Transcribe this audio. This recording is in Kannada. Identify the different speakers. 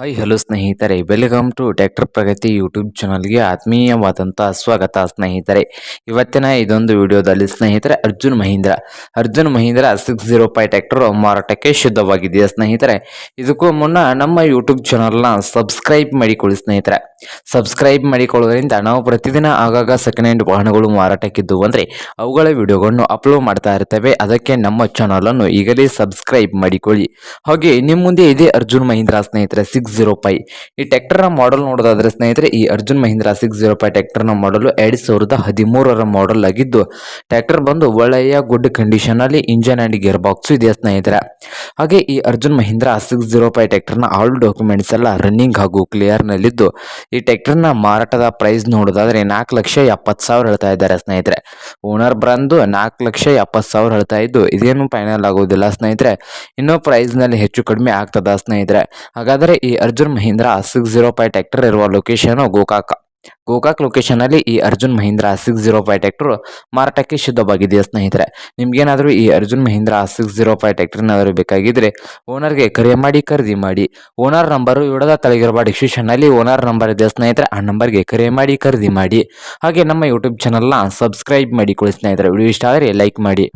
Speaker 1: ಹಾಯ್ ಹಲೋ ಸ್ನೇಹಿತರೆ. Welcome to tractor Pragati YouTube ಚಾನಲ್ಗೆ ಆತ್ಮೀಯವಾದಂಥ ಸ್ವಾಗತ ಸ್ನೇಹಿತರೆ. ಇವತ್ತಿನ ಇದೊಂದು ವಿಡಿಯೋದಲ್ಲಿ ಸ್ನೇಹಿತರೆ Arjun Mahindra. Arjun Mahindra six zero five tractor ಮಾರಾಟಕ್ಕೆ ಶುದ್ಧವಾಗಿದೆಯಾ ಸ್ನೇಹಿತರೆ? ಇದಕ್ಕೂ ಮುನ್ನ ನಮ್ಮ ಯೂಟ್ಯೂಬ್ ಚಾನಲ್ನ ಸಬ್ಸ್ಕ್ರೈಬ್ ಮಾಡಿಕೊಳ್ಳಿ ಸ್ನೇಹಿತರೆ. ಸಬ್ಸ್ಕ್ರೈಬ್ ಮಾಡಿಕೊಳ್ಳೋದ್ರಿಂದ ನಾವು ಪ್ರತಿದಿನ ಆಗಾಗ ಸೆಕೆಂಡ್ ಹ್ಯಾಂಡ್ ವಾಹನಗಳು ಮಾರಾಟಕ್ಕಿದ್ದು ಅಂದರೆ ಅವುಗಳ ವಿಡಿಯೋಗಳನ್ನು ಅಪ್ಲೋಡ್ ಮಾಡ್ತಾ ಇರ್ತವೆ. ಅದಕ್ಕೆ ನಮ್ಮ ಚಾನಲನ್ನು ಈಗಲೇ ಸಬ್ಸ್ಕ್ರೈಬ್ ಮಾಡಿಕೊಳ್ಳಿ. ಹಾಗೆ ನಿಮ್ಮ ಮುಂದೆ ಇದೆ ಅರ್ಜುನ್ ಮಹೀಂದ್ರ ಸ್ನೇಹಿತರೆ ಸಿಕ್ಸ್ ಜೀರೋ ಫೈ ಈ ಟ್ಯಾಕ್ಟರ್ನ ಮಾಡಲ್ ನೋಡೋದಾದ್ರೆ ಸ್ನೇಹಿತರೆ, ಈ Arjun Mahindra six zero five ಟ್ಯಾಕ್ಟರ್ನ ಮಾಡಲು ಎರಡು ಸಾವಿರದ ಹದಿಮೂರರ ಮಾಡಲ್ ಆಗಿದ್ದು ಟ್ಯಾಕ್ಟರ್ ಬಂದು ಒಳ್ಳೆಯ ಗುಡ್ ಕಂಡೀಷನ್ ಅಲ್ಲಿ ಇಂಜನ್ ಅಂಡ್ ಗೇರ್ ಬಾಕ್ಸ್ ಇದೆ ಸ್ನೇಹಿತರೆ. ಹಾಗೆ ಈ Arjun Mahindra six zero five ಟ್ಯಾಕ್ಟರ್ನ all documents ಎಲ್ಲ ರನ್ನಿಂಗ್ ಹಾಗೂ ಕ್ಲಿಯರ್ ನಲ್ಲಿದ್ದು, ಈ ಟ್ಯಾಕ್ಟರ್ನ ಮಾರಾಟದ ಪ್ರೈಸ್ ನೋಡೋದಾದ್ರೆ ನಾಲ್ಕು ಲಕ್ಷ ಎಪ್ಪತ್ತು ಸಾವಿರ ಹೇಳ್ತಾ ಇದ್ದಾರೆ ಸ್ನೇಹಿತರೆ. ಓನರ್ ಬಂದು ನಾಲ್ಕು ಲಕ್ಷ ಎಪ್ಪತ್ತು ಸಾವಿರ ಹೇಳ್ತಾ ಇದ್ದು, ಇದೇನು ಫೈನಲ್ ಆಗೋದಿಲ್ಲ ಸ್ನೇಹಿತರೆ. ಇನ್ನೂ ಪ್ರೈಸ್ನಲ್ಲಿ ಹೆಚ್ಚು ಕಡಿಮೆ ಆಗ್ತದ ಸ್ನೇಹಿತರೆ. ಹಾಗಾದರೆ ಈ Arjun Mahindra six zero five tractor ಇರುವ ಲೊಕೇಶನ್ ಗೋಕಾಕ. ಗೋಕಾಕ್ ಲೊಕೇಶನ್ ಅಲ್ಲಿ ಈ Arjun Mahindra six zero five tractor ಮಾರಾಟಕ್ಕೆ ಸಿದ್ಧವಾಗಿದೆ ಸ್ನೇಹಿತರೆ? ನಿಮ್ಗೇನಾದರೂ ಈ Arjun Mahindra six zero five ಟ್ಯಾಕ್ಟರ್ನಾದರೂ ಬೇಕಾಗಿದ್ದರೆ ಓನರ್ಗೆ ಕರೆ ಮಾಡಿ, ಖರೀದಿ ಮಾಡಿ. ಓನರ್ ನಂಬರು ಇಡದ ತಲೆಗಿರುವ ಡಿಸ್ಕ್ರಿಪ್ಷನ್ ಅಲ್ಲಿ ಓನರ್ ನಂಬರ್ ಇದೆ ಸ್ನೇಹಿತರೆ, ಆ ನಂಬರ್ಗೆ ಕರೆ ಮಾಡಿ, ಖರೀದಿ ಮಾಡಿ. ಹಾಗೆ ನಮ್ಮ ಯೂಟ್ಯೂಬ್ ಚಾನಲ್ನ ಸಬ್ಸ್ಕ್ರೈಬ್ ಮಾಡಿಕೊಳ್ಳಿ ಸ್ನೇಹಿತರೆ. ವಿಡಿಯೋ ಇಷ್ಟ ಆದರೆ ಲೈಕ್ ಮಾಡಿ.